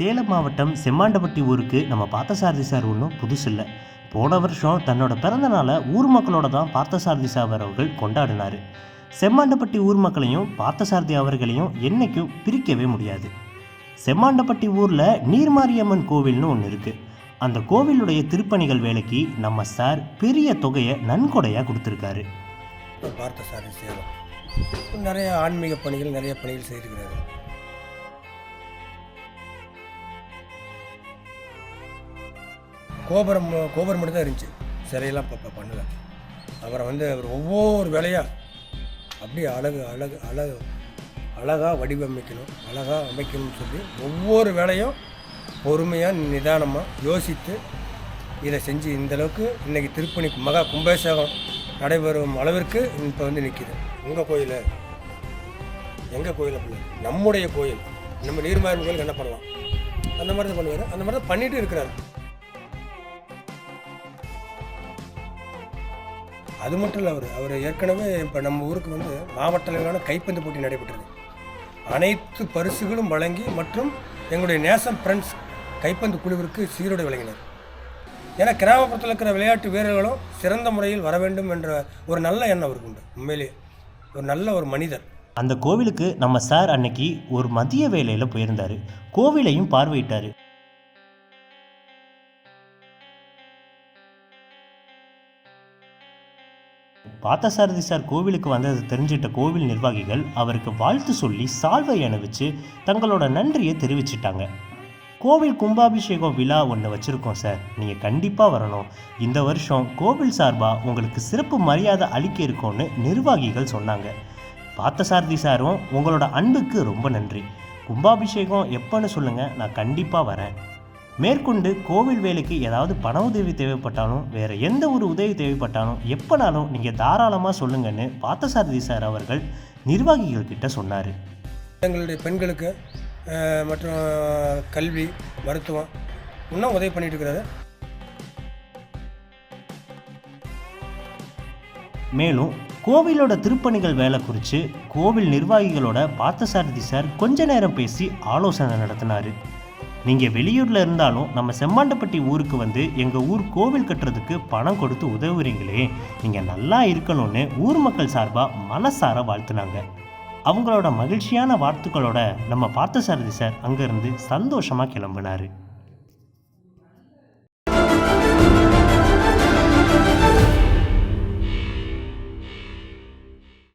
சேலம் மாவட்டம் செம்மாண்டப்பட்டி ஊருக்கு நம்ம பார்த்தசாரதி சார் ஒன்றும் புதுசு இல்லை. போன வருஷம் தன்னோட பிறந்தநாளை ஊர் மக்களோட தான் பார்த்தசாரதி சார் அவர்கள் கொண்டாடினார். செம்மாண்டப்பட்டி ஊர் மக்களையும் பார்த்தசாரதி அவர்களையும் என்னைக்கும் பிரிக்கவே முடியாது. செம்மாண்டப்பட்டி ஊரில் நீர்மாரியம்மன் கோவில்னு ஒன்று இருக்குது அந்த கோவிலுடைய திருப்பணிகள் வேலைக்கு நம்ம சார் பெரிய தொகையை நன்கொடையாக கொடுத்துருக்காரு. பார்த்த சாரி சேலம். நிறைய ஆன்மீக பணிகள் நிறைய பணிகள் செய்திருக்கிறாரு. கோபுரம் கோபுரம் மட்டும் தான் இருந்துச்சு. சிலையெல்லாம் இப்போ பண்ணல. அப்புறம் வந்து அவர் ஒவ்வொரு வேலையாக அப்படியே அழகு அழகு அழகு அழகாக வடிவமைக்கணும் அழகாக அமைக்கணும்னு சொல்லி ஒவ்வொரு வேலையும் பொறுமையாக நிதானமாக யோசித்து இதை செஞ்சு இந்தளவுக்கு இன்றைக்கி திருப்பணி மகா கும்பாபிஷேகம் நடைபெறும் அளவிற்கு இப்போ வந்து நிற்கிது உங்கள் கோயில்? எங்கள் கோயில் அப்படி? நம்முடைய கோயில். நம்ம நீர்மாயன் கோயிலுக்கு என்ன பண்ணலாம்? அந்த மாதிரி தான் பண்ணுவார். அந்த மாதிரி தான் பண்ணிகிட்டு இருக்கிறாரு. அது மட்டும் இல்லை அவர். அவர் ஏற்கனவே இப்போ நம்ம ஊருக்கு வந்து மாவட்ட அளவிலான கைப்பந்து போட்டி நடைபெற்றது. அனைத்து பரிசுகளும் வழங்கி மற்றும் எங்களுடைய நேசம் ஃப்ரெண்ட்ஸ் கைப்பந்து குழுவிற்கு சீரோடு வழங்கினார். ஏன்னா கிராமப்புறத்தில் இருக்கிற விளையாட்டு வீரர்களும் சிறந்த முறையில் வர வேண்டும் என்ற ஒரு நல்ல எண்ணம் அவருக்கு உண்டு. உண்மையிலேயே ஒரு நல்ல ஒரு மனிதர். அந்த கோவிலுக்கு நம்ம சார் அன்னைக்கு ஒரு மதிய வேலையில் போயிருந்தார். கோவிலையும் பார்வையிட்டார். பார்த்தசாரதி சார் கோவிலுக்கு வந்தது தெரிஞ்சிட்ட கோவில் நிர்வாகிகள் அவருக்கு வாழ்த்து சொல்லி சால்வை அணிவிச்சு தங்களோட நன்றியை தெரிவிச்சிட்டாங்க. கோவில் கும்பாபிஷேகம் விழா ஒன்று வச்சுருக்கோம் சார். நீங்கள் கண்டிப்பாக வரணும். இந்த வருஷம் கோவில் சார்பாக உங்களுக்கு சிறப்பு மரியாதை அளிக்க இருக்கோன்னு நிர்வாகிகள் சொன்னாங்க. பார்த்தசாரதி சாரும் உங்களோட அன்புக்கு ரொம்ப நன்றி. கும்பாபிஷேகம் எப்போன்னு சொல்லுங்கள் நான் கண்டிப்பாக வரேன். மேற்கொண்டு கோவில் வேலைக்கு ஏதாவது பண உதவி தேவைப்பட்டாலும் வேறு எந்த ஒரு உதவி தேவைப்பட்டாலும் எப்போனாலும் நீங்கள் தாராளமாக சொல்லுங்கன்னு பார்த்தசாரதி சார் அவர்கள் நிர்வாகிகள் கிட்ட சொன்னார். எங்களுடைய பெண்களுக்கு மற்றும் கல்வி மருத்துவம் இன்னும் உதவி பண்ணிட்டு இருக்கிறாரு மேலும் கோவிலோட திருப்பணிகள் வேலை குறித்து கோவில் நிர்வாகிகளோட பார்த்தசாரதி சார் கொஞ்ச நேரம் பேசி ஆலோசனை நடத்தினார். நீங்கள் வெளியூரில் இருந்தாலும் நம்ம செம்மாண்டப்பட்டி ஊருக்கு வந்து எங்கள் ஊர் கோவில் கட்டுறதுக்கு பணம் கொடுத்து உதவுறீங்களே. நீங்கள் நல்லா இருக்கணும்னு ஊர் மக்கள் சார்பாக மனசார வாழ்த்துனாங்க. அவங்களோட மகிழ்ச்சியான வாழ்த்துக்களோட நம்ம பார்த்த சாரதி சார் அங்கேருந்து சந்தோஷமாக கிளம்புனாரு.